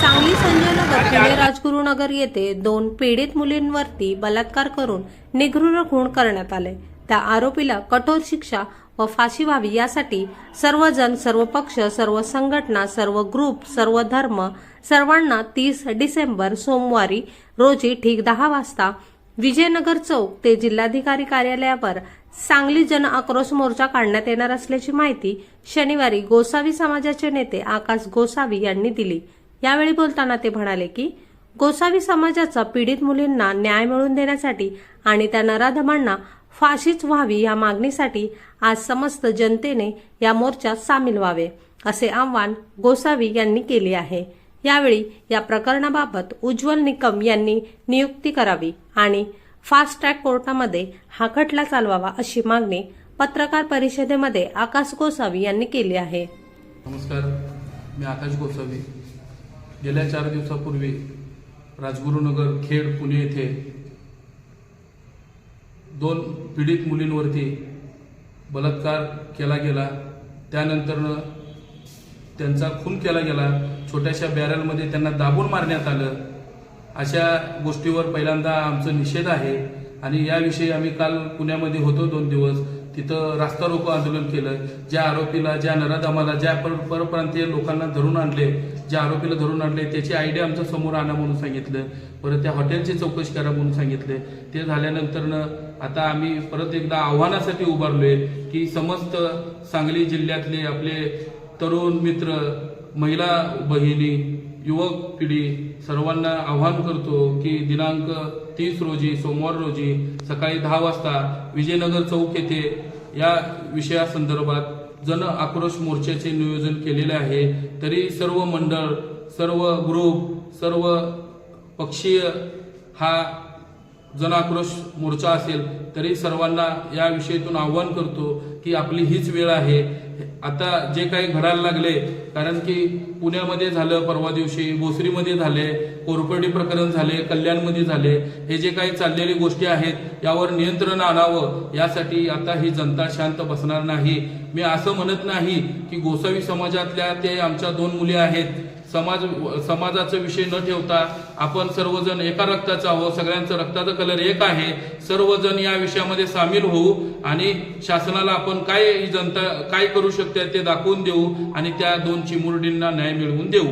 सांगली संजय नगर राजगुरुनगर येथे दोन पीडित मुलींवरती बलात्कार करून निघृण खून करण्यात आले. त्या आरोपीला कठोर शिक्षा व फाशी व्हावी यासाठी सर्वजण सर्व पक्ष सर्व संघटना सर्व ग्रुप सर्व धर्म सर्वांना तीस डिसेंबर सोमवारी रोजी ठीक दहा वाजता विजयनगर चौक ते जिल्हाधिकारी कार्यालयावर सांगली जन आक्रोश मोर्चा काढण्यात येणार असल्याची माहिती शनिवारी गोसावी समाजाचे नेते आकाश गोसावी यांनी दिली. यावेळी बोलताना ते म्हणाले की गोसावी समाजाचा पीडित मुलींना न्याय मिळवून देण्यासाठी आणि त्या नराधमांना फाशीच व्हावी या मागणीसाठी आज समस्त जनतेने या मोर्चात सामील व्हावे असे आव्हान गोसावी यांनी केले आहे. यावेळी या प्रकरणाबाबत उज्ज्वल निकम यांनी नियुक्ती करावी आणि फास्ट ट्रॅक कोर्टामध्ये हा खटला चालवावा अशी मागणी पत्रकार परिषदेमध्ये आकाश गोसावी यांनी केली आहे. नमस्कार मी आकाश गोसावी. गेल्या चार दिवसापूर्वी राजगुरुनगर खेड पुणे येथे दोन पीडित मुलींवरती बलात्कार केला गेला. त्यानंतरनं त्यांचा खून केला गेला. छोट्याशा बॅरलमध्ये त्यांना दाबून मारण्यात आलं. अशा गोष्टीवर पहिल्यांदा आमचं निषेध आहे. आणि याविषयी आम्ही काल पुण्यामध्ये होतो दोन दिवस. तिथं रास्ता रोको आंदोलन केलं. ज्या आरोपीला ज्या नराधामाला ज्या पर परप्रांतीय लोकांना धरून आणले ज्या आरोपीला धरून आणले त्याची आयडिया आमच्यासमोर आणा म्हणून सांगितलं. परत त्या हॉटेलची चौकशी करा म्हणून सांगितले. ते झाल्यानंतरनं आता आम्ही परत एकदा आव्हानासाठी उभारलोय की समस्त सांगली जिल्ह्यातले आपले तरुण मित्र महिला बहिणी युवक पिढी सर्वांना आवाहन करतो की दिनांक तीस रोजी सोमवार रोजी सकाळी दहा वाजता विजयनगर चौक येथे या विषयासंदर्भात जन आक्रोश मोर्चाचे नियोजन केलेले आहे. तरी सर्व मंडळ सर्व ग्रुप सर्व पक्षीय हा जन आक्रोश मोर्चा असेल तरी सर्वांना या विषयातून आव्हान करतो की आपली हीच वेळ आहे. आता जे काही घडायला लागले कारण की पुण्यामध्ये झालं परवा दिवशी भोसरीमध्ये झाले कोरपडी प्रकरण झाले कल्याणमध्ये झाले हे जे काही चाललेली गोष्टी आहेत यावर नियंत्रण आणावं यासाठी आता ही जनता शांत बसणार नाही. मी असं म्हणत नाही की गोसावी समाजातल्या ते आमच्या दोन मुली आहेत. समाज समाजाचा विषय न ठेवता आपण सर्वजण एका रक्ताचा आहोत सगळ्यांचं रक्ताचा कलर एक आहे. सर्वजण या विषयामध्ये सामील होऊ आणि शासनाला आपण काय जनता काय करू शकते ते दाखवून देऊ आणि त्या दोन चिमुरडींना न्याय मिळवून देऊ.